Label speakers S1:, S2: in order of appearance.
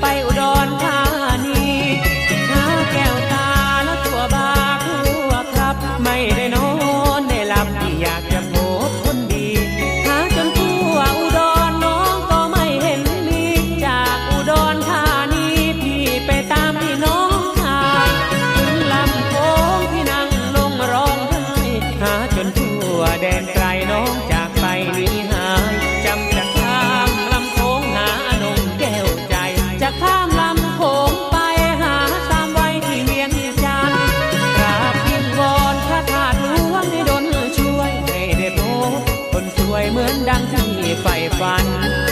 S1: ไปอุดรธานีหาแก้วตาแล้วทั่วบาทั่วครับ ไม่ได้นอนได้หลับที่อยากจะพบคนดี หาจนทั่วอุดรน้องก็ไม่เห็นมีจากอุดรธานีพี่ไปตามพี่น้องหายถึงลำโค้งพี่นั่งลงร้องไห้หาจนทั่วแดนไกลน้อง ดังที่ใฝ่ฝัน